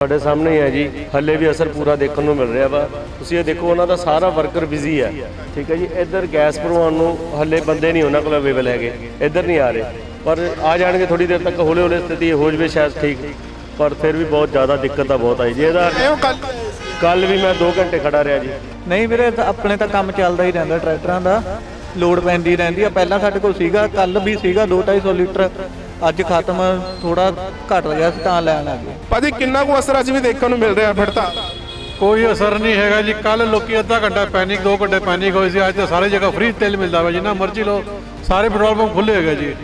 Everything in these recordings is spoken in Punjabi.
ਤੁਹਾਡੇ ਸਾਹਮਣੇ ਹੀ ਹੈ ਜੀ। ਹੱਲੇ ਵੀ ਅਸਰ ਪੂਰਾ ਦੇਖਣ ਨੂੰ ਮਿਲ ਰਿਹਾ ਵਾ। ਤੁਸੀਂ ਇਹ ਦੇਖੋ, ਉਹਨਾਂ ਦਾ ਸਾਰਾ ਵਰਕਰ ਬਿਜ਼ੀ ਹੈ ਠੀਕ ਹੈ ਜੀ, ਇੱਧਰ ਗੈਸ ਭਰਵਾਉਣ ਨੂੰ ਹੱਲੇ ਬੰਦੇ ਨਹੀਂ ਉਹਨਾਂ ਕੋਲ ਅਵੇਲੇਬਲ ਹੈਗੇ। ਇੱਧਰ ਨਹੀਂ ਆ ਰਹੇ। ਪਰ ਆ ਜਾਣਗੇ ਥੋੜੀ ਦੇਰ ਤੱਕ ਹੌਲੇ ਹੌਲੇ ਸਥਿਤੀ ਹੋ ਜਵੇ ਸ਼ਾਇਦ ਠੀਕ। ਪਰ ਫਿਰ ਵੀ ਬਹੁਤ ਜ਼ਿਆਦਾ ਦਿੱਕਤ ਆ ਬਹੁਤ ਆਈ ਜੀ। ਇਹਦਾ ਕੱਲ ਵੀ ਮੈਂ 2 ਘੰਟੇ ਖੜਾ ਰਿਹਾ ਜੀ। ਨਹੀਂ ਵੀਰੇ ਆਪਣੇ ਤਾਂ ਕੰਮ ਚੱਲਦਾ ਹੀ ਰਹਿੰਦਾ ਟਰੈਕਟਰਾਂ ਦਾ। ਲੋਡ ਪੈਂਦੀ ਰਹਿੰਦੀ ਆ। ਪਹਿਲਾਂ ਸਾਡੇ ਕੋਲ ਸੀਗਾ ਕੱਲ ਵੀ ਸੀਗਾ 2-250 ਲੀਟਰ। ਅੱਜ ਖਤਮ ਥੋੜਾ ਘਟ ਗਿਆ ਸੀ ਤਾਂ ਲੈਣ ਆ ਗਏ। ਭਾਜੀ ਕਿੰਨਾ ਕੁ ਅਸਰ ਅੱਜ ਵੀ ਦੇਖਣ ਨੂੰ ਮਿਲ ਰਿਹਾ ਫੜਤਾ ਕੋਈ ਅਸਰ ਨਹੀਂ ਹੈਗਾ ਜੀ। ਕੱਲ ਲੋਕੀ ਅੱਧਾ ਘੰਟਾ ਪੈਨਿਕ 2 ਘੰਟੇ ਪੈਨਿਕ ਹੋਈ ਸੀ। ਅੱਜ ਤਾਂ ਸਾਰੇ ਜਗ੍ਹਾ ਫ੍ਰੀ ਤੇਲ ਮਿਲਦਾ ਵਾ ਜਿੰਨਾ ਮਰਜ਼ੀ ਲਓ ਸਾਰੇ ਪੈਟਰੋਲ ਪੰਪ ਖੁੱਲੇ ਹੈਗੇ ਜੀ।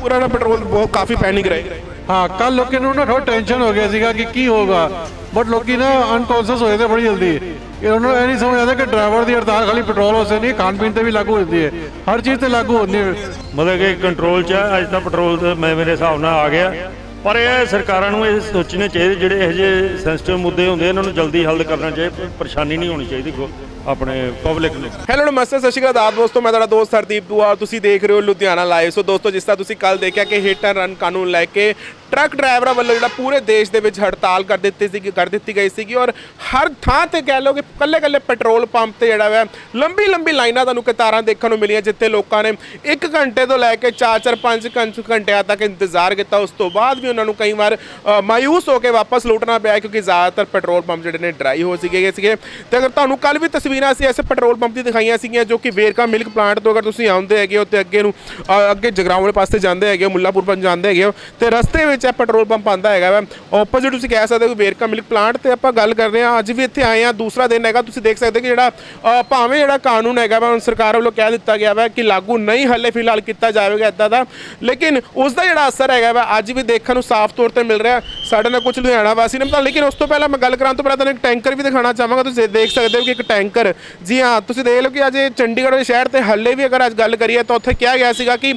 ਪੂਰਾ ਨਾ ਪੈਟਰੋਲ ਬਹੁਤ ਕਾਫੀ ਪੈਨਿਕ ਰਹੇ। ਹਾਂ ਕੱਲ ਲੋਕਾਂ ਨੂੰ ਨਾ ਥੋੜਾ ਟੈਨਸ਼ਨ ਹੋ ਗਿਆ ਸੀਗਾ ਕਿ ਕੀ ਹੋਗਾ ਬਟ ਲੋਕੀ ਨਾ ਅਨਕੌਂਸ਼ੀਅਸ ਹੋਏ ਤੇ ਬੜੀ ਜਲਦੀ। ਇਹ ਉਹਨਾਂ ਨੂੰ ਇਹ ਨਹੀਂ ਸਮਝ ਆਉਂਦਾ ਕਿ ਡਰਾਈਵਰ ਦੀ ਹੜਤਾਲ ਖਾਲੀ ਪੈਟਰੋਲ ਵਾਸਤੇ ਨਹੀਂ ਖਾਣ ਪੀਣ ਤੇ ਵੀ ਲਾਗੂ ਹੁੰਦੀ ਹੈ। ਹਰ ਚੀਜ਼ ਤੇ ਲਾਗੂ ਹੁੰਦੀ ਹੈ। ਮਤਲਬ ਕਿ ਕੰਟਰੋਲ 'ਚ ਹੈ ਅੱਜ ਤਾਂ ਪੈਟਰੋਲ ਤੇ ਮੈਂ ਮੇਰੇ ਹਿਸਾਬ ਨਾਲ ਆ ਗਿਆ। ਪਰ ਇਹ ਸਰਕਾਰਾਂ ਨੂੰ ਇਹ ਸੋਚਣੇ ਚਾਹੀਦੇ ਜਿਹੜੇ ਇਹੋ ਜਿਹੇ ਸੈਂਸਿਟਿਵ ਮੁੱਦੇ ਹੁੰਦੇ ਇਹਨਾਂ ਨੂੰ ਜਲਦੀ ਹੱਲ ਕਰਨਾ ਚਾਹੀਦਾ ਪਰੇਸ਼ਾਨੀ ਨਹੀਂ ਹੋਣੀ ਚਾਹੀਦੀ ਆਪਣੇ ਪਬਲਿਕ ਨੂੰ। ਹੈਲੋ ਨਮਸਤੇ ਸਤਿ ਸ਼੍ਰੀ ਅਕਾਲ ਆਦਾਬ ਦੋਸਤੋ ਮੈਂ ਤੁਹਾਡਾ ਦੋਸਤ ਹਰਦੀਪ ਦੁਆ ਤੁਸੀਂ ਦੇਖ ਰਹੇ ਹੋ ਲੁਧਿਆਣਾ ਲਾਈਵ ਸੋ ਦੋਸਤੋ ਜਿਸ ਤਰ੍ਹਾਂ ਤੁਸੀਂ ਕੱਲ ਦੇਖਿਆ ਕਿ ਹਿੱਟ ਐਂਡ ਰਨ ਕਾਨੂੰਨ ਲੈ ਕੇ ਟਰੱਕ ਡਰਾਈਵਰਾਂ ਵੱਲੋਂ ਜਿਹੜਾ ਪੂਰੇ ਦੇਸ਼ ਦੇ ਵਿੱਚ ਹੜਤਾਲ ਕਰ ਦਿੱਤੀ ਸੀ ਕਰ ਦਿੱਤੀ ਗਈ ਸੀਗੀ ਔਰ ਹਰ ਥਾਂ ਤੇ ਕਹਿ ਲਓ ਕਿ ਕੱਲੇ ਕੱਲੇ ਪੈਟਰੋਲ ਪੰਪ ਤੇ ਜਿਹੜਾ ਵਾ ਲੰਬੀ ਲੰਬੀ ਲਾਈਨਾਂ ਤੁਹਾਨੂੰ ਕਤਾਰਾਂ ਦੇਖਣ ਨੂੰ ਮਿਲੀਆਂ ਜਿੱਥੇ ਲੋਕਾਂ ਨੇ 1 ਘੰਟੇ ਤੋਂ ਲੈ ਕੇ 4-4 5 ਘੰਟਿਆਂ ਤੱਕ ਇੰਤਜ਼ਾਰ ਕੀਤਾ। ਉਸ ਤੋਂ ਬਾਅਦ ਵੀ ਉਹਨਾਂ ਨੂੰ ਕਈ ਵਾਰ ਅ, ਮਾਯੂਸ ਹੋ ਕੇ ਵਾਪਸ ਲੁੱਟਣਾ ਪਿਆ ਕਿਉਂਕਿ ਜ਼ਿਆਦਾਤਰ ਪੈਟਰੋਲ ਪੰਪ ਜਿਹੜੇ ਨੇ ਡਰਾਈ ਹੋ ਸੀਗੇ ਸੀਗੇ। ਤੇ ਅਗਰ ਤੁਹਾਨੂੰ ਕੱਲ ਵੀ ਤਸਵੀਰਾਂ ਅਸੀਂ ਐਸੇ ਪੈਟਰੋਲ ਪੰਪ ਦੀ ਦਿਖਾਈਆਂ ਸੀਗੀਆਂ ਜੋ ਕਿ ਵੇਰਕਾ ਮਿਲਕ ਪਲਾਂਟ ਤੋਂ ਅਗਰ ਤੁਸੀਂ ਆਉਂਦੇ ਹੈਗੇ ਹੋ ਤੇ ਅੱਗੇ ਨੂੰ ਅੱਗੇ ਜਗਰਾਉਂ ਵਾਲੇ ਪਾਸੇ ਜਾਂਦੇ ਹੈਗੇ ਹੋ ਮੁੱਲਾਪੁਰ ਪੰਜ ਜਾਂਦੇ ਹੈਗੇ ਹੋ ਤੇ ਰਸਤੇ ਵਿੱਚ ਇਹ ਪੈਟਰੋਲ ਪੰਪ ਆਂਦਾ ਹੈਗਾ ਵਾ। ਆਪੋਜ਼ਿਟ ਤੁਸੀਂ ਕਹਿ ਸਕਦੇ ਹੋ ਕਿ ਵੇਰਕਾ ਮਿਲਕ ਪਲਾਂਟ ਤੇ ਆਪਾਂ ਗੱਲ ਕਰ ਰਹੇ ਹਾਂ। ਅੱਜ ਵੀ ਇੱਥੇ ਆਏ ਹਾਂ। ਦੂਸਰਾ ਦਿਨ ਹੈਗਾ। ਤੁਸੀਂ ਦੇਖ ਸਕਦੇ ਹੋ ਕਿ ਜਿਹੜਾ ਭਾਵੇਂ ਜਿਹੜਾ ਕਾਨੂੰਨ ਹੈਗਾ ਵਾ ਸਰਕਾਰ ਵੱਲੋਂ ਕਹਿ ਦਿੱਤਾ ਗਿਆ ਵਾ ਕਿ ਲਾਗੂ ਨਹੀਂ ਹੱਲੇ ਫਿਲਹਾਲ ਕੀਤਾ ਜਾਵੇਗਾ ਇਦਾਂ ਦਾ। ਲੇਕਿਨ ਉਸ ਦਾ ਜਿਹੜਾ ਅਸਰ ਹੈਗਾ ਵਾ, ਅੱਜ ਵੀ ਦੇਖਣ ਨੂੰ ਸਾਫ਼ ਤੌਰ ਤੇ ਮਿਲ ਰਿਹਾ। ਸਾਡੇ ਨਾਲ ਕੁਝ ਲੁਧਿਆਣਾ ਵਾਸੀ ਨੇ ਪਤਾ ਲੇਕਿਨ ਉਸ ਤੋਂ ਪਹਿਲਾਂ ਮੈਂ ਗੱਲ ਕਰਾਂ। ਤੋਂ ਪਹਿਲਾਂ ਤੁਹਾਨੂੰ ਇੱਕ ਟੈਂਕਰ ਵੀ ਦਿਖਾਉਣਾ ਚਾਹਾਂਗਾ। ਤੁਸੀਂ ਦੇਖ ਸਕਦੇ ਹੋ ਕਿ ਇੱਕ ਟੈਂਕਰ ਜੀ ਹਾਂ, ਤੁਸੀਂ ਦੇਖ ਲਓ ਕਿ ਅੱਜ ਚੰਡੀਗੜ੍ਹ ਦੇ ਸ਼ਹਿਰ ਤੇ ਹੱਲੇ ਵੀ ਅਗਰ ਅੱਜ ਗੱਲ ਕਰੀਏ ਤਾਂ ਉੱਥੇ ਕਿਹਾ ਗਿਆ ਸੀਗਾ ਕਿ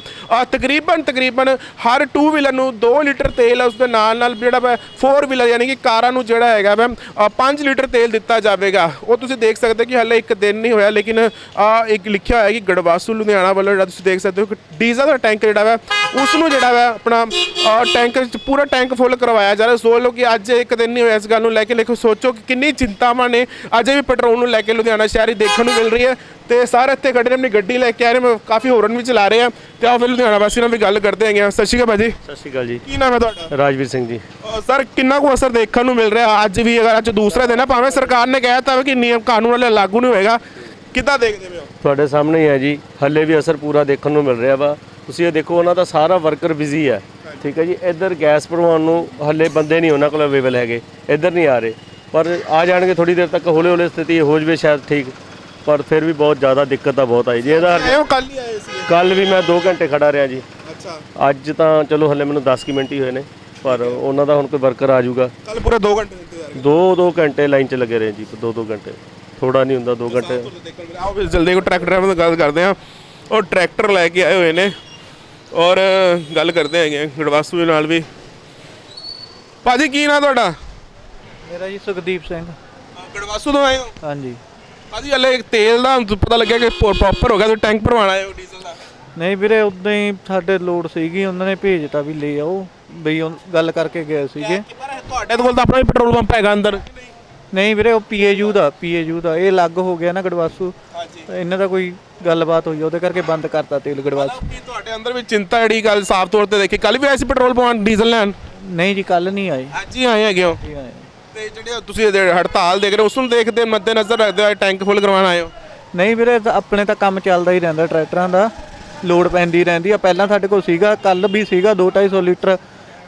ਤਕਰੀਬਨ ਤਕਰੀਬਨ ਹਰ 2 ਵੀਲਰ ਨੂੰ 2 ਲੀਟਰ ਤੇਲ ਉਸ ਦੇ ਨਾਲ ਨਾਲ ਜਿਹੜਾ ਵਾ 4 ਵੀਲਰ ਯਾਨੀ ਕਿ ਕਾਰਾਂ ਨੂੰ ਜਿਹੜਾ ਹੈਗਾ ਵਾ 5 ਲੀਟਰ ਤੇਲ ਦਿੱਤਾ ਜਾਵੇਗਾ। ਉਹ ਤੁਸੀਂ ਦੇਖ ਸਕਦੇ ਹੋ ਕਿ ਹੱਲੇ ਇੱਕ ਦਿਨ ਨਹੀਂ ਹੋਇਆ ਲੇਕਿਨ ਆ ਇੱਕ ਲਿਖਿਆ ਹੋਇਆ ਕਿ ਗੜਵਾਸੂ ਲੁਧਿਆਣਾ ਵੱਲੋਂ ਜਿਹੜਾ ਤੁਸੀਂ ਦੇਖ ਸਕਦੇ ਹੋ ਕਿ ਡੀਜ਼ਲ ਦਾ ਟੈਂਕ ਜਿਹੜਾ ਵਾ ਉਸ ਨੂੰ ਜਿਹੜਾ ਵਾ ਆਪਣਾ ਟੈਂਕ ਪੂਰਾ ਟੈਂਕ ਫੁੱਲ ਕਰਵਾਇਆ ਜਾ ਰਿਹਾ। ਸੋ ਲੋ ਕਿ ਅੱਜ ਇੱਕ ਦਿਨ ਨਹੀਂ ਹੋਇਆ ਇਸ ਗੱਲ ਨੂੰ ਲੈ ਕੇ ਲੇਕਿਨ ਸੋਚੋ ਕਿ ਕਿੰਨੀ ਚਿੰਤਾਵਾਂ ਨੇ। ਅਜੇ ਵੀ ਪੈਟਰੋਲ ਨੂੰ ਲੈ ਕੇ ਲੁਧਿਆਣਾ ਸ਼ਹਿਰੀ ਦੇਖਣ ਨੂੰ ਮਿਲ ਰਹੀ ਹੈ। ਤੇ ਸਾਰੇ ਇੱਥੇ ਖੜੇ ਨੇ ਆਪਣੀ ਗੱਡੀ ਲੈ ਕੇ ਆ ਰਹੇ ਮੈਂ ਕਾਫੀ ਹੋਰਨ ਵੀ ਚਲਾ ਰਹੇ ਆ। ਤੇ ਆਓ ਫਿਰ ਲੁਧਿਆਣਾ ਵਾਸੀ ਨਾਲ ਵੀ ਗੱਲ ਕਰਦੇ ਹੈਗੇ ਸਤਿ ਸ਼੍ਰੀ ਅਕਾਲ ਭਾਜੀ। ਸਤਿ ਸ਼੍ਰੀ ਅਕਾਲ ਜੀ। ਕੀ ਨਾਮ ਹੈ ਤੁਹਾਡਾ? ਰਾਜਵੀਰ ਸਿੰਘ ਜੀ। ਸਰ ਕਿੰਨਾ ਕੁ ਅਸਰ ਦੇਖਣ ਨੂੰ ਮਿਲ ਰਿਹਾ? ਅੱਜ ਵੀ ਅਗਰ ਅੱਜ ਦੂਸਰਾ ਦਿਨ ਹੈ ਭਾਵੇਂ ਸਰਕਾਰ ਨੇ ਕਹਿ ਵਾ ਕਿ ਨਿਯਮ ਕਾਨੂੰਨ ਵਾਲੇ ਲਾਗੂ ਨਹੀਂ ਹੋਏਗਾ। ਕਿੱਦਾਂ ਦੇਖਦੇ ਹੋ? ਤੁਹਾਡੇ ਸਾਹਮਣੇ ਹੀ ਹੈ ਜੀ। ਹੱਲੇ ਵੀ ਅਸਰ ਪੂਰਾ ਦੇਖਣ ਨੂੰ ਮਿਲ ਰਿਹਾ ਵਾ। ਤੁਸੀਂ ਇਹ ਦੇਖੋ ਉਹਨਾਂ ਦਾ ਸਾਰਾ ਵਰਕਰ ਬਿਜ਼ੀ ਹੈ। ਠੀਕ ਹੈ ਜੀ। ਇੱਧਰ ਗੈਸ ਭਰਵਾਉਣ ਨੂੰ ਹੱਲੇ ਬੰਦੇ ਨਹੀਂ ਉਹਨਾਂ ਕੋਲ ਅਵੇਲੇਬਲ ਹੈਗੇ। ਇੱਧਰ ਨਹੀਂ ਆ ਰਹੇ। ਪਰ ਆ ਜਾਣਗੇ ਥੋੜੀ ਦੇਰ ਤੱਕ। ਹੌਲੇ ਹੌਲੇ ਸਥਿਤੀ ਹੋ ਜਵੇ ਸ਼ਾਇਦ ਠੀਕ। ਪਰ ਫਿਰ ਵੀ ਬਹੁਤ ਜ਼ਿਆਦਾ ਦਿੱਕਤ ਆ ਬਹੁਤ ਆਈ ਜੀ। ਇਹਦਾ ਕੱਲ ਹੀ ਆਏ ਸੀ? ਕੱਲ ਵੀ ਮੈਂ 2 ਘੰਟੇ ਖੜਾ ਰਿਹਾ ਜੀ। ਅੱਛਾ। ਅੱਜ ਤਾਂ ਚਲੋ ਹੱਲੇ ਮੈਨੂੰ 10 ਕੁ ਮਿੰਟ ਹੀ ਹੋਏ ਨੇ ਪਰ ਉਹਨਾਂ ਦਾ ਹੁਣ ਕੋਈ ਵਰਕਰ ਆ ਜਾਊਗਾ। ਕੱਲ ਪੂਰੇ 2 ਘੰਟੇ ਇੰਤਜ਼ਾਰ 2-2 ਘੰਟੇ ਲਾਈਨ 'ਚ ਲੱਗੇ ਰਹੇ ਜੀ 2-2 ਘੰਟੇ। ਥੋੜਾ ਨਹੀਂ ਹੁੰਦਾ 2 ਘੰਟੇ। ਦੇਖਣ ਮਿਲਿਆ ਆਓ ਫਿਰ ਜਲਦੀ ਕੋ ਟਰੈਕਟਰ ਡਰਾਈਵਰ ਨਾਲ ਗੱਲ ਕਰਦੇ ਆ ਉਹ ਟਰੈਕਟਰ ਲੈ ਕੇ ਆਏ ਹੋਏ ਨੇ ਔਰ ਗੱਲ ਕਰਦੇ ਹੈਗੇ ਗੜਵਾਸੂ ਦੇ ਨਾਲ ਵੀ। ਭਾਜੀ ਕੀ ਨਾਂ ਤੁਹਾਡਾ? ਮੇਰਾ ਜੀ ਸੁਖਦੀਪ ਸਿੰਘ। ਗੜਵਾਸੂ ਤੋਂ ਆਏ ਹੋ? ਹਾਂਜੀ। ਭਾਜੀ ਹਲੇ ਤੇਲ ਦਾ ਪਤਾ ਲੱਗਿਆ ਕਿ ਪ੍ਰੋਪਰ ਹੋ ਗਿਆ ਤੇ ਟੈਂਕ ਭਰਵਾਣਾ ਹੈ ਡੀਜ਼ਲ ਨਹੀਂ ਵੀਰੇ ਉਦਾਂ ਹੀ ਸਾਡੇ ਲੋਡ ਸੀਗੀ ਉਹਨਾਂ ਨੇ ਭੇਜਤਾ ਵੀ ਲੈ ਆਓ। ਬਈ ਉਹ ਗੱਲ ਕਰਕੇ ਗਏ ਸੀਗੇ। ਪਰ ਤੁਹਾਡੇ ਕੋਲ ਤਾਂ ਆਪਣਾ ਹੀ ਪੈਟਰੋਲ ਪੰਪ ਹੈਗਾ ਅੰਦਰ। ਨਹੀਂ ਵੀਰੇ ਉਹ ਪੀਏਯੂ ਦਾ ਪੀਏਯੂ ਦਾ। ਇਹ ਅਲੱਗ ਹੋ ਗਿਆ ਨਾ ਗੜਵਾਸੂ। ਹਾਂਜੀ। ਤਾਂ ਇਹਨਾਂ ਦਾ ਕੋਈ ਗੱਲਬਾਤ ਹੋਈ ਉਹਦੇ ਕਰਕੇ ਬੰਦ ਕਰਤਾ ਤੇਲ ਗੜਵਾਸੂ। ਕੀ ਤੁਹਾਡੇ ਅੰਦਰ ਵੀ ਚਿੰਤਾ ਜਿਹੜੀ ਗੱਲ ਸਾਫ਼ ਤੌਰ ਤੇ ਦੇਖੀ। ਕੱਲ ਵੀ ਆਏ ਸੀ ਪੈਟਰੋਲ ਪਵਾਉਣ ਡੀਜ਼ਲ ਲੈਣ? ਨਹੀਂ ਜੀ ਕੱਲ ਨਹੀਂ ਆਏ। ਅੱਜ ਹੀ ਆਏ ਹੈਗੇ ਹੋ। ਜੀ ਆਏ। ਤੇ ਜਿਹੜੇ ਤੁਸੀਂ ਇਹਦੇ ਹੜਤਾਲ ਦੇਖ ਰਹੇ ਹੋ ਉਸ ਨੂੰ ਦੇਖਦੇ ਮੱਦੇ ਨਜ਼ਰ ਰੱਖਦੇ ਹੋਏ ਟੈਂਕ ਫੁੱਲ ਕਰਵਾਉਣ ਆਏ ਹੋ। ਨਹੀਂ ਵੀਰੇ ਤਾਂ ਆਪਣੇ ਤਾਂ ਕੰਮ ਚੱਲਦਾ ਹੀ ਰਹਿੰਦਾ ਟਰੈਕਟਰਾਂ ਦਾ। ਲੋਡ ਪੈਂਦੀ ਰਹਿੰਦੀ ਆ। ਪਹਿਲਾਂ ਸਾਡੇ ਕੋਲ ਸੀਗਾ ਕੱਲ ਵੀ ਸੀਗਾ 2-250 ਲੀਟਰ।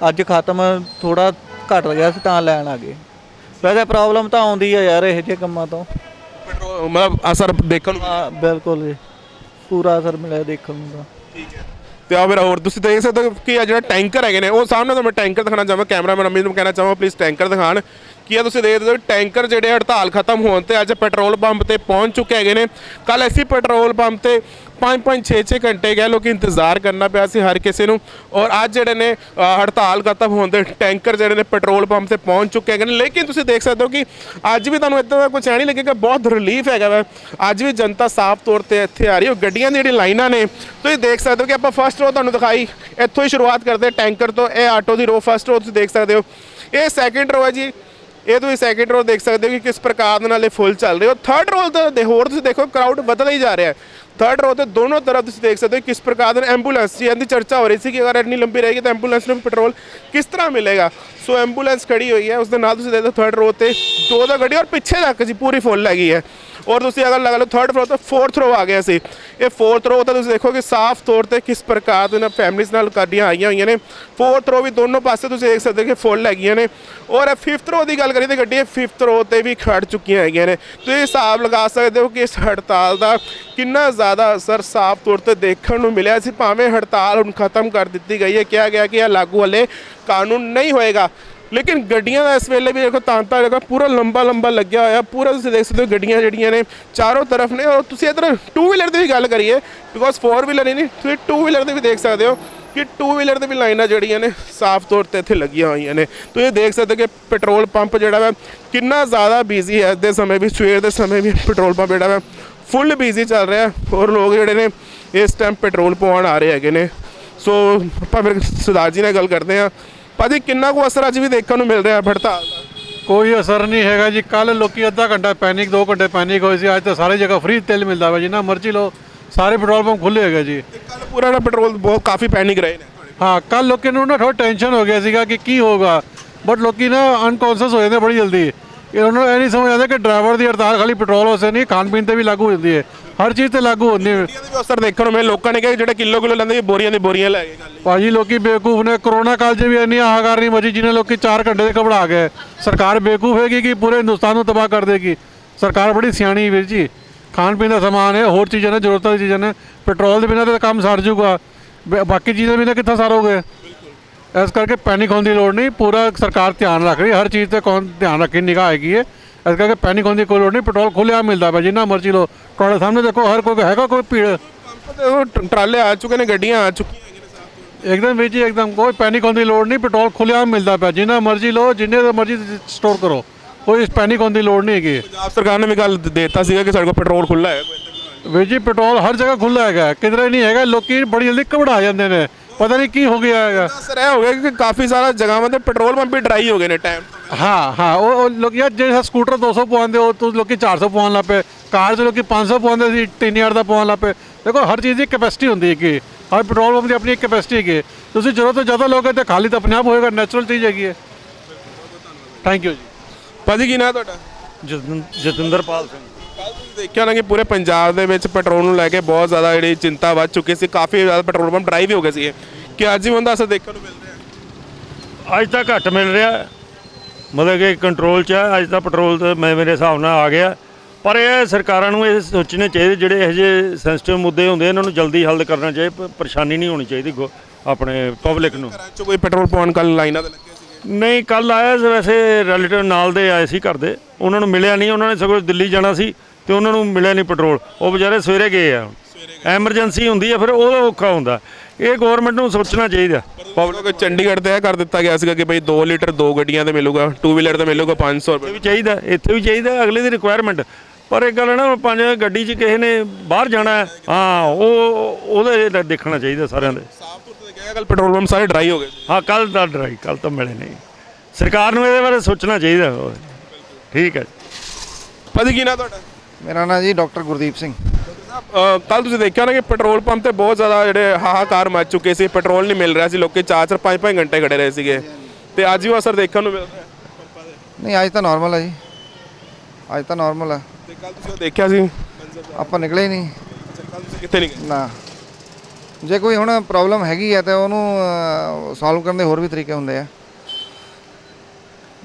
ਅੱਜ ਖਤਮ ਥੋੜਾ ਘਟ ਗਿਆ ਸੀ ਤਾਂ ਲੈਣ ਆ ਗਏ। ਵੈਸੇ ਪ੍ਰੋਬਲਮ ਤਾਂ ਆਉਂਦੀ ਆ ਯਾਰ ਇਹੋ ਜਿਹੇ ਕੰਮਾਂ ਤੋਂ। ਪੈਟਰੋਲ ਮਤਲਬ ਅਸਰ ਦੇਖਣ ਨੂੰ ਹਾਂ ਬਿਲਕੁਲ ਜੀ। ਪੂਰਾ ਅਸਰ ਮਿਲਿਆ ਦੇਖਣ ਨੂੰ ਤਾਂ। ਠੀਕ ਹੈ। ਤੇ ਆ ਫਿਰ ਹੋਰ ਤੁਸੀਂ ਦੇਖ ਸਕਦੇ ਹੋ ਕਿ ਆ ਜਿਹੜਾ ਟੈਂਕਰ ਹੈਗੇ ਨੇ ਉਹ ਸਾਹਮਣੇ ਤੋਂ ਮੈਂ ਟੈਂਕਰ ਦਿਖਾਣਾ ਚਾਹਾਂ ਕੈਮਰਾਮੈਨ ਅਮਿਤ ਨੂੰ ਕਹਿਣਾ ਚਾਹਾਂ ਪਲੀਜ਼ ਟੈਂਕਰ ਦਿਖਾਣ ਕੀ ਆ ਤੁਸੀਂ ਦੇਖ ਸਕਦੇ ਹੋ ਟੈਂਕਰ ਜਿਹੜੇ ਹੜਤਾਲ ਖਤਮ ਹੋਣ ਤੇ ਅੱਜ ਪੈਟਰੋਲ ਪੰਪ ਤੇ ਪਹੁੰਚ ਚੁੱਕੇ ਹੈਗੇ ਨੇ। ਕੱਲ ਅਸੀਂ ਪੈਟਰੋਲ ਪੰਪ ਤੇ 5-5 6-6 ਘੰਟੇ ਗਏ ਲੋਕੀ ਇੰਤਜ਼ਾਰ ਕਰਨਾ ਪਿਆ ਸੀ ਹਰ ਕਿਸੇ ਨੂੰ। ਔਰ ਅੱਜ ਜਿਹੜੇ ਨੇ ਹੜਤਾਲ ਖਤਮ ਹੋਣ ਦੇ ਟੈਂਕਰ ਜਿਹੜੇ ਨੇ ਪੈਟਰੋਲ ਪੰਪ ਤੇ ਪਹੁੰਚ ਚੁੱਕੇ ਹੈਗੇ ਨੇ। ਲੇਕਿਨ ਤੁਸੀਂ ਦੇਖ ਸਕਦੇ ਹੋ ਕਿ ਅੱਜ ਵੀ ਤੁਹਾਨੂੰ ਇਦਾਂ ਦਾ ਕੁਝ ਐ ਨਹੀਂ ਲੱਗੇਗਾ, ਬਹੁਤ ਰਿਲੀਫ ਹੈਗਾ ਵਾ। ਅੱਜ ਵੀ ਜਨਤਾ ਸਾਫ਼ ਤੌਰ ਤੇ ਇੱਥੇ ਆ ਰਹੀ ਹੈ ਗੱਡੀਆਂ ਦੀ ਜਿਹੜੀ ਲਾਈਨਾਂ ਨੇ, ਤੁਸੀਂ ਦੇਖ ਸਕਦੇ ਹੋ ਕਿ ਆਪਾਂ ਫਸਟ ਰੋ ਤੁਹਾਨੂੰ ਦਿਖਾਈ। ਇੱਥੋਂ ਹੀ ਸ਼ੁਰੂਆਤ ਕਰਦੇ ਟੈਂਕਰ ਤੋਂ। ਇਹ ਆਟੋ ਦੀ ਰੋ ਫਸਟ ਰੋ ਤੁਸੀਂ ਦੇਖ ਸਕਦੇ ਹੋ। ਇਹ ਸੈਕਿੰਡ ਰੋ ਹੈ ਜੀ। ਇਹ ਤੁਸੀਂ ਸੈਕਿੰਡ ਰੋ ਦੇਖ ਸਕਦੇ ਹੋ ਕਿ ਕਿਸ ਪ੍ਰਕਾਰ ਦੇ ਨਾਲ ਇਹ ਫੁੱਲ ਚੱਲ ਰਹੇ ਹੋ। ਥਰਡ ਰੋ ਤੇ ਦੇ- ਹੋਰ ਤੁਸੀਂ ਦੇਖੋ ਕਰਾਊਡ ਵਧਦਾ ਹੀ ਜਾ ਰਿਹਾ ਹੈ। ਥਰਡ ਰੋ ਤੇ ਦੋਨੋਂ ਤਰਫ ਤੁਸੀਂ ਦੇਖ ਸਕਦੇ ਹੋ ਕਿਸ ਪ੍ਰਕਾਰ ਦੇ ਐਂਬੂਲੈਂਸ ਜੀ ਇਹਦੀ ਚਰਚਾ ਹੋ ਰਹੀ ਸੀ ਕਿ ਅਗਰ ਇੰਨੀ ਲੰਬੀ ਰਹੇਗੀ ਤਾਂ ਐਂਬੂਲੈਂਸ ਨੂੰ ਪੈਟਰੋਲ ਕਿਸ ਤਰ੍ਹਾਂ ਮਿਲੇਗਾ। ਸੋ ਐਂਬੂਲੈਂਸ ਖੜੀ ਹੋਈ ਹੈ ਉਸ ਦੇ ਨਾਲ ਤੁਸੀਂ ਦੇਖੋ ਥਰਡ ਰੋ ਤੇ ਦੋ ਦੋ ਗੱਡੀ ਔਰ ਪਿੱਛੇ ਤੱਕ ਜੀ ਪੂਰੀ ਫੁੱਲ ਹੈਗੀ ਹੈ। ਔਰ ਤੁਸੀਂ ਅਗਰ ਲਗਾ ਲਓ ਥਰਡ ਫਲੋਰ ਤੋਂ ਫੋਰਥ ਰੋ ਆ ਗਿਆ ਸੀ ਇਹ ਫੋਰਥ ਰੋ ਤਾਂ ਤੁਸੀਂ ਦੇਖੋ ਕਿ ਸਾਫ਼ ਤੌਰ ਤੇ ਕਿਸ ਪ੍ਰਕਾਰ ਦੇ ਨਾਲ ਫੈਮਿਲੀਜ਼ ਨਾਲ ਗੱਡੀਆਂ ਆਈਆਂ ਹੋਈਆਂ ਨੇ ਫੋਰਥ ਰੋ ਵੀ ਦੋਨੋਂ ਪਾਸੇ ਤੁਸੀਂ ਦੇਖ ਸਕਦੇ ਹੋ ਕਿ ਫੁੱਲ ਹੈਗੀਆਂ ਨੇ ਔਰ ਫਿਫਥ ਰੋ ਦੀ ਗੱਲ ਕਰੀਏ ਤਾਂ ਗੱਡੀਆਂ ਫਿਫਥ ਰੋ ਤੇ ਵੀ ਖੜ ਚੁੱਕੀਆਂ ਹੈਗੀਆਂ ਨੇ ਤੁਸੀਂ ਹਿਸਾਬ ਲਗਾ ਸਕਦੇ ਹੋ ਕਿ ਇਸ ਹੜਤਾਲ ਦਾ ਕਿੰਨਾ ਜ਼ਿਆਦਾ ਅਸਰ ਸਾਫ਼ ਤੌਰ ਤੇ ਦੇਖਣ ਨੂੰ ਮਿਲਿਆ ਸੀ ਭਾਵੇਂ ਹੜਤਾਲ ਹੁਣ ਖਤਮ ਕਰ ਦਿੱਤੀ ਗਈ ਹੈ ਕਿਹਾ ਗਿਆ ਕਿ ਇਹ ਲਾਗੂ ਹਲੇ ਕਾਨੂੰਨ ਨਹੀਂ ਹੋਏਗਾ ਲੇਕਿਨ ਗੱਡੀਆਂ ਦਾ ਇਸ ਵੇਲੇ ਵੀ ਦੇਖੋ ਤਾਂਤਾ ਦੇਖੋ ਪੂਰਾ ਲੰਬਾ ਲੰਬਾ ਲੱਗਿਆ ਹੋਇਆ, ਪੂਰਾ ਤੁਸੀਂ ਦੇਖ ਸਕਦੇ ਹੋ ਗੱਡੀਆਂ ਜਿਹੜੀਆਂ ਨੇ ਚਾਰੋਂ ਤਰਫ ਨੇ। ਔਰ ਤੁਸੀਂ ਇਧਰ ਟੂ ਵੀਲਰ ਦੀ ਵੀ ਗੱਲ ਕਰੀਏ ਬਿਕੋਜ਼ ਫੋਰ ਵੀਲਰ ਹੀ ਨਹੀਂ, ਤੁਸੀਂ ਟੂ ਵੀਲਰ ਦੇ ਵੀ ਦੇਖ ਸਕਦੇ ਹੋ ਕਿ ਟੂ ਵੀਲਰ ਦੇ ਵੀ ਲਾਈਨਾਂ ਜਿਹੜੀਆਂ ਨੇ ਸਾਫ਼ ਤੌਰ ਤੇ ਇੱਥੇ ਲੱਗੀਆਂ ਹੋਈਆਂ ਨੇ। ਤੁਸੀਂ ਦੇਖ ਸਕਦੇ ਹੋ ਕਿ ਪੈਟਰੋਲ ਪੰਪ ਜਿਹੜਾ ਵਾ ਕਿੰਨਾ ਜ਼ਿਆਦਾ ਬਿਜ਼ੀ ਹੈ ਇਸ ਦੇ ਸਮੇਂ ਵੀ ਸਵੇਰ ਦੇ ਸਮੇਂ ਵੀ ਪੈਟਰੋਲ ਪੰਪ ਜਿਹੜਾ ਵਾ ਫੁੱਲ ਬਿਜ਼ੀ ਚੱਲ ਰਿਹਾ। ਔਰ ਲੋਕ ਜਿਹੜੇ ਨੇ ਇਸ ਟਾਈਮ ਪੈਟਰੋਲ ਪਵਾਉਣ ਆ ਰਹੇ ਹੈਗੇ ਨੇ। ਸੋ ਆਪਾਂ ਫਿਰ ਸਰਦਾਰ ਜੀ ਨਾਲ ਗੱਲ ਕਰਦੇ ਹਾਂ। ਭਾਜੀ ਕਿੰਨਾ ਕੁ ਅਸਰ ਅੱਜ ਵੀ ਦੇਖਣ ਨੂੰ ਮਿਲ ਰਿਹਾ ਹੜਤਾਲ ਦਾ ਕੋਈ ਅਸਰ ਨਹੀਂ ਹੈਗਾ ਜੀ। ਕੱਲ ਲੋਕੀ ਅੱਧਾ ਘੰਟਾ ਪੈਨਿਕ 2 ਘੰਟੇ ਪੈਨਿਕ ਹੋਏ ਸੀ। ਅੱਜ ਤਾਂ ਸਾਰੀ ਜਗ੍ਹਾ ਫ੍ਰੀ ਤੇਲ ਮਿਲਦਾ ਵਾ। ਜਿੰਨਾ ਮਰਜ਼ੀ ਲਓ ਸਾਰੇ ਪੈਟਰੋਲ ਪੰਪ ਖੁੱਲੇ ਹੈਗੇ ਜੀ। ਕੱਲ ਪੂਰਾ ਨਾ ਪੈਟਰੋਲ ਬਹੁਤ ਕਾਫੀ ਪੈਨਿਕ ਰਹੇ ਨੇ। ਹਾਂ ਕੱਲ ਲੋਕੀ ਨੂੰ ਨਾ ਥੋੜਾ ਟੈਨਸ਼ਨ ਹੋ ਗਿਆ ਸੀਗਾ ਕਿ ਕੀ ਹੋਗਾ ਬਟ ਲੋਕੀ ਨਾ ਅਨਕੌਂਸ਼ੀਅਸ ਹੋ ਜਾਂਦੇ ਬੜੀ ਜਲਦੀ। ਇਹ ਉਹਨਾਂ ਨੂੰ ਇਹ ਨਹੀਂ ਸਮਝ ਆਉਂਦਾ ਕਿ ਡਰਾਈਵਰ ਦੀ ਹੜਤਾਲ ਖਾਲੀ ਪੈਟਰੋਲ ਵਾਸਤੇ ਨਹੀਂ ਖਾਣ ਪੀਣ ਤੇ ਵੀ ਲਾਗੂ ਹੁੰਦੀ ਹੈ। ਹਰ ਚੀਜ਼ ਤੇ ਲਾਗੂ ਹੁੰਦੀ ਹੈ। ਗੱਡੀਆਂ ਦੇ ਵੀ ਅਸਰ ਦੇਖਣ ਨੂੰ ਮਿਲੇ ਲੋਕਾਂ ਨੇ ਕਿਹਾ ਜਿਹੜੇ ਕਿਲੋ ਕਿਲੋ ਲੈਂਦੇ ਸੀ ਬੋਰੀਆਂ ਦੀ ਬੋਰੀਆਂ ਲੈ ਗਏ ਕੱਲ ਭਾਜੀ ਲੋਕੀ ਬੇਵਕੂਫ ਨੇ ਕਰੋਨਾ ਕਾਲ 'ਚ ਵੀ ਇੰਨੀ ਹਾਹਾਕਾਰ ਨਹੀਂ ਮਚੀ ਜਿਹਨੇ ਲੋਕੀ 4 ਘੰਟੇ ਦੇ ਘਬਰਾ ਗਏ। ਸਰਕਾਰ ਬੇਵਕੂਫ ਹੈਗੀ ਕਿ ਪੂਰੇ ਹਿੰਦੁਸਤਾਨ ਨੂੰ ਤਬਾਹ ਕਰ ਦੇਗੀ? ਸਰਕਾਰ ਬੜੀ ਸਿਆਣੀ ਵੀਰ ਜੀ। ਖਾਣ ਪੀਣ ਦਾ ਸਮਾਨ ਹੈ ਹੋਰ ਚੀਜ਼ਾਂ ਨੇ ਜ਼ਰੂਰਤਾਂ ਦੀ ਚੀਜ਼ਾਂ ਨੇ। ਪੈਟਰੋਲ ਦੇ ਬਿਨਾਂ ਤਾਂ ਕੰਮ ਸਰ ਜੂਗਾ ਬਾਕੀ ਚੀਜ਼ਾਂ ਬਿਨਾਂ ਕਿੱਥੋਂ ਸਾਰੋਗੇ ਇਸ ਕਰਕੇ ਪੈਨਿਕ ਹੋਣ ਦੀ ਲੋੜ ਨਹੀਂ ਪੂਰਾ ਸਰਕਾਰ ਧਿਆਨ ਰੱਖ ਰਹੀ ਹੈ, ਹਰ ਚੀਜ਼ ਤੇ ਕੌਣ ਧਿਆਨ ਰੱਖੀ ਨਿਗਾਹ ਹੈਗੀ ਹੈ। ਇਸ ਕਰਕੇ ਪੈਨਿਕ ਹੋਣ ਦੀ ਕੋਈ ਲੋੜ ਨਹੀਂ ਪੈਟਰੋਲ ਖੁੱਲਿਆ ਮਿਲਦਾ ਪਿਆ ਜਿੰਨਾ ਮਰਜ਼ੀ ਲਓ। ਤੁਹਾਡੇ ਸਾਹਮਣੇ ਦੇਖੋ ਹਰ ਕੋਈ ਹੈਗਾ ਕੋਈ ਭੀੜ? ਪੰਪ ਤੇ ਉਹ ਟ- ਟਰਾਲੇ ਆ ਚੁੱਕੇ ਨੇ ਗੱਡੀਆਂ ਆ ਚੁੱਕੀਆਂ ਹੈਗੀਆਂ ਨੇ ਸਾਫ਼ ਤੌਰ ਇੱਕਦਮ ਵੀਰ ਜੀ ਇੱਕਦਮ ਕੋਈ ਪੈਨਿਕ ਹੋਣ ਦੀ ਲੋੜ ਨਹੀਂ ਪੈਟਰੋਲ ਖੁੱਲਿਆ ਮਿਲਦਾ ਪਿਆ ਜਿੰਨਾ ਮਰਜ਼ੀ ਲਓ ਜਿੰਨੇ ਦਾ ਮਰਜ਼ੀ ਸਟੋਰ ਕਰੋ। ਕੋਈ ਪੈਨਿਕ ਹੋਣ ਦੀ ਲੋੜ ਨਹੀਂ ਹੈਗੀ। ਤੇ। ਪੰਜਾਬ ਸਰਕਾਰ ਨੇ ਵੀ ਗੱਲ ਦੇ ਦਿੱਤਾ ਸੀਗਾ ਕਿ ਸਾਡੇ ਕੋਲ ਪੈਟਰੋਲ ਖੁੱਲਾ ਹੈ। ਵੀਰ ਜੀ ਪੈਟਰੋਲ ਹਰ ਜਗ੍ਹਾ ਖੁੱਲਾ ਹੈਗਾ ਕਿਧਰੇ ਨਹੀਂ ਹੈਗਾ ਲੋਕੀ ਬੜੀ ਜਲਦੀ ਘਬਰਾ ਜਾਂਦੇ ਨੇ। ਪਤਾ ਨਹੀਂ ਕੀ ਹੋ ਗਿਆ ਹੈਗਾ। ਅਸਰ ਇਹ ਹੋ ਗਿਆ ਕਿ ਕਾਫੀ ਸਾਰਾ ਜਗ੍ਹਾਵਾਂ ਤੇ ਪੈਟਰੋਲ ਪੰਪ ਵੀ ਡਰਾਈ ਹੋ ਗਏ ਨੇ ਟਾਈਮ ਹਾਂ ਹਾਂ ਉਹ ਉਹ ਲੋਕ ਯਾਰ ਜੇ ਸਕੂਟਰ 200 ਪਵਾਉਂਦੇ ਉਹ ਤੋਂ ਲੋਕੀ 400 ਪਵਾਉਣ ਲੱਗ ਪਏ। ਕਾਰ 'ਚ ਲੋਕੀ 500 ਪਵਾਉਂਦੇ ਸੀ 3000 ਦਾ ਪਵਾਉਣ ਲੱਗ ਪਏ। ਦੇਖੋ ਹਰ ਚੀਜ਼ ਦੀ ਕੈਪੈਸਿਟੀ ਹੁੰਦੀ ਹੈ ਕਿ ਹਰ ਪੈਟਰੋਲ ਪੰਪ ਦੀ ਆਪਣੀ ਇੱਕ ਕੈਪੈਸਿਟੀ ਹੈਗੀ। ਹੈ। ਤੁਸੀਂ ਜ਼ਰੂਰਤ ਤੋਂ ਜ਼ਿਆਦਾ ਲੋਗੇ ਤੇ ਖਾਲੀ ਤਾਂ ਆਪਣੇ ਆਪ ਹੋਏਗਾ ਨੈਚੁਰਲ ਚੀਜ਼ ਹੈਗੀ ਹੈ। ਥੈਂਕ ਯੂ ਜੀ। ਭਾਜੀ ਕੀ ਨਾਂ ਤੁਹਾਡਾ? ਜਤਿੰ- ਜਤਿੰਦਰਪਾਲ ਸਿੰਘ। ਤੁਸੀਂ ਦੇਖਿਆ ਨਾ ਕਿ ਪੂਰੇ ਪੰਜਾਬ ਦੇ ਵਿੱਚ ਪੈਟਰੋਲ ਨੂੰ ਲੈ ਕੇ ਬਹੁਤ ਜ਼ਿਆਦਾ ਜਿਹੜੀ ਚਿੰਤਾ ਵੱਧ ਚੁੱਕੀ ਸੀ ਕਾਫੀ ਜ਼ਿਆਦਾ ਪੈਟਰੋਲ ਪੰਪ ਡਰਾਈ ਵੀ ਹੋ ਗਏ ਸੀਗੇ। ਕਿ ਅੱਜ ਵੀ ਉਹਦਾ ਅਸਰ ਦੇਖਣ ਨੂੰ ਮਿਲ ਰਿਹਾ? ਅੱਜ ਤਾਂ ਘੱਟ ਮਿਲ ਰਿਹਾ। ਮਤਲਬ ਕਿ ਕੰਟਰੋਲ 'ਚ ਹੈ ਅੱਜ ਤਾਂ ਪੈਟਰੋਲ ਤੇ ਮੈਂ ਮੇਰੇ ਹਿਸਾਬ ਨਾਲ ਆ ਗਿਆ। ਪਰ ਇਹ ਸਰਕਾਰਾਂ ਨੂੰ ਇਹ ਸੋਚਣੇ ਚਾਹੀਦੇ ਜਿਹੜੇ ਇਹੋ ਜਿਹੇ ਸੈਂਸਿਟਿਵ ਮੁੱਦੇ ਹੁੰਦੇ ਇਹਨਾਂ ਨੂੰ ਜਲਦੀ ਹੱਲ ਕਰਨਾ ਚਾਹੀਦਾ ਪਰੇਸ਼ਾਨੀ ਨਹੀਂ ਹੋਣੀ ਚਾਹੀਦੀ ਆਪਣੇ ਪਬਲਿਕ ਨੂੰ। ਘਰਾਂ 'ਚ ਕੋਈ ਪੈਟਰੋਲ ਪਾਉਣ ਕੱਲ ਲਾਈਨਾਂ ਤੇ ਲੱਗੇ ਸੀਗੇ ਨਹੀਂ ਕੱਲ ਆਇਆ ਸੀ ਵੈਸੇ ਰਿਲੇਟਿਵ ਨਾਲ ਦੇ ਆਏ ਸੀ ਘਰ ਦੇ। ਉਹਨਾਂ ਨੂੰ ਮਿਲਿਆ ਨਹੀਂ ਉਹਨਾਂ ਨੇ ਸਗੋਂ ਦਿੱਲੀ ਜਾਣਾ ਸੀ। ਤੇ ਉਹਨਾਂ ਨੂੰ ਮਿਲਿਆ ਨਹੀਂ ਪੈਟਰੋਲ। ਉਹ ਵਿਚਾਰੇ ਸਵੇਰੇ ਗਏ ਆ। ਐਮਰਜੈਂਸੀ ਹੁੰਦੀ ਆ ਫਿਰ ਉਹ ਔਖਾ ਹੁੰਦਾ। ਇਹ ਗਵਰਨਮੈਂਟ ਨੂੰ ਸੋਚਣਾ ਚਾਹੀਦਾ। ਪਬਲਿਕ ਕਿ ਚੰਡੀਗੜ੍ਹ ਤੇ ਇਹ ਕਰ ਦਿੱਤਾ ਗਿਆ ਸੀਗਾ ਕਿ ਭਾਈ 2 ਲੀਟਰ ਦੋ ਗੱਡੀਆਂ ਤੇ ਮਿਲੂਗਾ 2 ਵੀਲਰ ਤੇ ਮਿਲੂਗਾ 500 ਇਹ ਰੁਪਏ। ਵੀ ਚਾਹੀਦਾ ਇੱਥੇ ਵੀ ਚਾਹੀਦਾ ਅਗਲੇ ਦੀ ਰਿਕੁਆਇਰਮੈਂਟ ਪਰ ਇਹ ਗੱਲ ਹੈ ਨਾ ਪੰਜ ਗੱਡੀ 'ਚ ਕਿਸੇ ਨੇ ਬਾਹਰ ਜਾਣਾ ਹੈ, ਹਾਂ ਉਹ ਉਹਦੇ ਦਾ ਦੇਖਣਾ ਚਾਹੀਦਾ ਸਾਰਿਆਂ ਦੇ। ਸਾਫ਼ ਤੌਰ ਤੇ ਦੇਖਿਆ ਕੱਲ ਪੈਟਰੋਲ ਪੰਪ ਸਾਰੇ ਡਰਾਈ ਹੋ ਗਏ ਸੀ। ਹਾਂ ਕੱਲ ਦਾ ਡਰਾਈ ਕੱਲ ਤਾਂ ਮਿਲੇ ਨਹੀਂ। ਸਰਕਾਰ ਨੂੰ ਇਹਦੇ ਬਾਰੇ ਸੋਚਣਾ ਚਾਹੀਦਾ। ਠੀਕ ਹੈ ਭਾਜੀ ਕੀ ਨਾਂ ਤੁਹਾਡਾ? ਮੇਰਾ ਨਾਮ ਜੀ ਡਾਕਟਰ ਗੁਰਦੀਪ ਸਿੰਘ। ਕੱਲ ਤੁਸੀਂ ਦੇਖਿਆ ਨਾ ਕਿ ਪੈਟਰੋਲ ਪੰਪ ਤੇ ਬਹੁਤ ਜ਼ਿਆਦਾ ਜਿਹੜੇ ਹਾਹਾਕਾਰ ਮਚ ਚੁੱਕੇ ਸੀ ਪੈਟਰੋਲ ਨਹੀਂ ਮਿਲ ਰਿਹਾ ਸੀ ਲੋਕੀ 4-4 5-5 ਘੰਟੇ ਖੜੇ ਰਹੇ ਸੀਗੇ। ਤੇ ਅੱਜ ਵੀ ਉਹ ਅਸਰ ਦੇਖਣ ਨੂੰ ਮਿਲ ਰਿਹਾ ਹੈ। ਨਹੀਂ ਅੱਜ ਤਾਂ ਨਾਰਮਲ ਹੈ ਜੀ। ਅੱਜ ਤਾਂ ਨਾਰਮਲ ਹੈ ਤੇ ਕੱਲ ਤੁਸੀਂ ਉਹ ਦੇਖਿਆ ਸੀ? ਆਪਾਂ ਨਿਕਲੇ ਨਹੀਂ। ਕੱਲ ਤੁਸੀਂ ਕਿੱਥੇ ਨਹੀਂ ਗਏ ਨਾ। ਜੇ ਕੋਈ ਹੁਣ ਪ੍ਰੋਬਲਮ ਹੈਗੀ ਹੈ ਤਾਂ ਉਹਨੂੰ ਸੋਲਵ ਕਰਨ ਦੇ ਹੋਰ ਵੀ ਤਰੀਕੇ ਹੁੰਦੇ ਆ।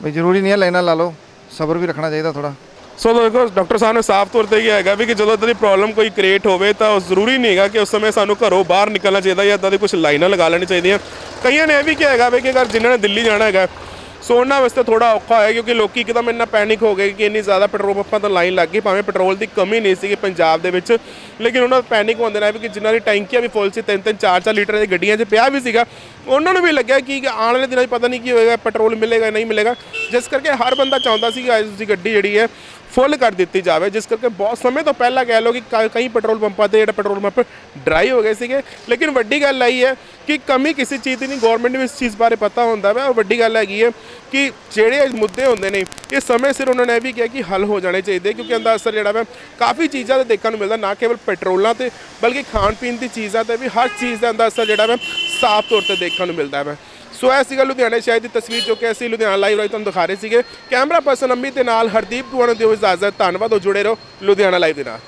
ਵੀ ਜ਼ਰੂਰੀ ਨਹੀਂ ਹੈ ਲਾਈਨਾਂ ਲਾ ਲਓ ਸਬਰ ਵੀ ਰੱਖਣਾ ਚਾਹੀਦਾ ਥੋੜਾ ਸੋ ਦੇਖੋ ਡਾਕਟਰ ਸਾਹਿਬ ਨੇ ਸਾਫ਼ ਤੌਰ ਤੇ ਇਹ ਹੈਗਾ ਵੀ ਕਿ ਜਦੋਂ ਇਦਾਂ ਦੀ ਪ੍ਰੋਬਲਮ ਕੋਈ ਕ੍ਰੀਏਟ ਹੋਵੇ ਤਾਂ ਉਹ ਜ਼ਰੂਰੀ ਨਹੀਂ ਹੈਗਾ ਕਿ ਉਸ ਸਮੇਂ ਸਾਨੂੰ ਘਰੋਂ ਬਾਹਰ ਨਿਕਲਣਾ ਚਾਹੀਦਾ ਜਾਂ ਇਦਾਂ ਦੀ ਕੁਝ ਲਾਈਨਾਂ ਲਗਾ ਲੈਣੀ ਚਾਹੀਦੀਆਂ। ਕਈਆਂ ਨੇ ਇਹ ਵੀ ਕਿਹਾ ਹੈਗਾ ਵੀ ਕਿ ਅਗਰ ਜਿਨ੍ਹਾਂ ਨੇ ਦਿੱਲੀ ਜਾਣਾ ਹੈਗਾ ਸੋ ਉਹਨਾਂ ਵਾਸਤੇ ਥੋੜਾ ਔਖਾ ਹੋਇਆ ਕਿਉਂਕਿ ਲੋਕੀ ਇੱਕਦਮ ਇੰਨਾ ਪੈਨਿਕ ਹੋ ਗਏ ਕਿ ਇੰਨੀ ਜ਼ਿਆਦਾ ਪੈਟਰੋਲ ਪੰਪਾਂ ਤੋਂ ਲਾਈਨ ਲੱਗ ਗਈ। ਭਾਵੇਂ ਪੈਟਰੋਲ ਦੀ ਕਮੀ ਨਹੀਂ ਸੀਗੀ ਪੰਜਾਬ ਦੇ ਵਿੱਚ, ਲੇਕਿਨ ਉਹਨਾਂ ਦਾ ਪੈਨਿਕ ਹੁੰਦੇ ਨੇ ਵੀ ਕਿ ਜਿਨ੍ਹਾਂ ਦੀ ਟੈਂਕੀਆਂ ਵੀ ਫੁੱਲ ਸੀ ਤਿੰਨ ਤਿੰਨ ਚਾਰ ਚਾਰ ਲੀਟਰ ਦੀ ਗੱਡੀਆਂ 'ਚ ਪਿਆ ਵੀ ਸੀਗਾ, ਉਹਨਾਂ ਨੂੰ ਵੀ ਲੱਗਿਆ ਕਿ ਆਉਣ ਵਾਲੇ ਦਿਨਾਂ 'ਚ ਪਤਾ ਨਹੀਂ ਕੀ ਹੋਏਗਾ ਪੈਟਰੋਲ ਮਿਲੇਗਾ, ਨਹੀਂ ਮਿਲੇਗਾ। ਜਿਸ ਕਰਕੇ ਹਰ ਬੰਦਾ ਚਾਹੁੰਦਾ ਸੀ ਕਿ ਅੱਜ ਦੀ ਗੱਡੀ ਜਿਹੜੀ ਹੈ ਫੁੱਲ ਕਰ ਦਿੱਤੀ ਜਾਵੇ। ਜਿਸ ਕਰਕੇ ਬਹੁਤ ਸਮੇਂ ਤੋਂ ਪਹਿਲਾਂ ਕਹਿ ਲਓ ਕਿ ਕ- ਕਈ ਪੈਟਰੋਲ ਪੰਪਾਂ ਤੇ ਜਿਹੜਾ ਪੈਟਰੋਲ ਪੰਪ ਡਰਾਈ ਹੋ ਗਏ ਸੀਗੇ। ਲੇਕਿਨ ਵੱਡੀ ਗੱਲ ਆਈ ਹੈ ਕਿ ਕਮੀ ਕਿਸੇ ਚੀਜ਼ ਦੀ ਨਹੀਂ ਗਵਰਨਮੈਂਟ ਨੂੰ ਇਸ ਚੀਜ਼ ਬਾਰੇ ਪਤਾ ਹੁੰਦਾ ਵਾ। ਔਰ ਵੱਡੀ ਗੱਲ ਹੈਗੀ ਹੈ ਕਿ ਜਿਹੜੇ ਮੁੱਦੇ ਹੁੰਦੇ ਨੇ ਇਹ ਸਮੇਂ ਸਿਰ ਉਹਨਾਂ ਨੇ ਇਹ ਵੀ ਕਿਹਾ ਕਿ ਹੱਲ ਹੋ ਜਾਣੇ ਚਾਹੀਦੇ, ਕਿਉਂਕਿ ਇਹਦਾ ਅਸਰ ਜਿਹੜਾ ਵਾ, ਕਾਫੀ ਚੀਜ਼ਾਂ ਤੇ ਦੇਖਣ ਨੂੰ ਮਿਲਦਾ, ਨਾ ਕੇਵਲ ਪੈਟਰੋਲਾਂ ਤੇ, ਬਲਕਿ ਖਾਣ ਪੀਣ ਦੀ ਚੀਜ਼ਾਂ ਤੇ ਵੀ ਹਰ ਚੀਜ਼ ਦਾ ਅੰਦਰ ਅਸਰ ਜਿਹੜਾ ਵਾ, ਸਾਫ਼ ਤੌਰ ਤੇ ਦੇਖਣ ਨੂੰ ਮਿਲਦਾ ਹੈ ਸੋ ਇਹ ਸੀਗਾ ਲੁਧਿਆਣੇ ਸ਼ਹਿਰ ਦੀ ਤਸਵੀਰ, ਜੋ ਕਿ ਅਸੀਂ ਲੁਧਿਆਣਾ ਲਾਈਵ ਰਾਈ ਤੁਹਾਨੂੰ ਦਿਖਾ ਰਹੇ ਸੀਗੇ। ਕੈਮਰਾ ਪਰਸਨ ਅੰਮੀ ਦੇ ਨਾਲ ਹਰਦੀਪ ਦੁਆਣਾ ਦਿਓ ਇਜਾਜ਼ਤ, ਧੰਨਵਾਦ ਹੋ ਜੁੜੇ ਰਹੋ ਲੁਧਿਆਣਾ ਲਾਈਵ ਦੇ ਨਾਲ।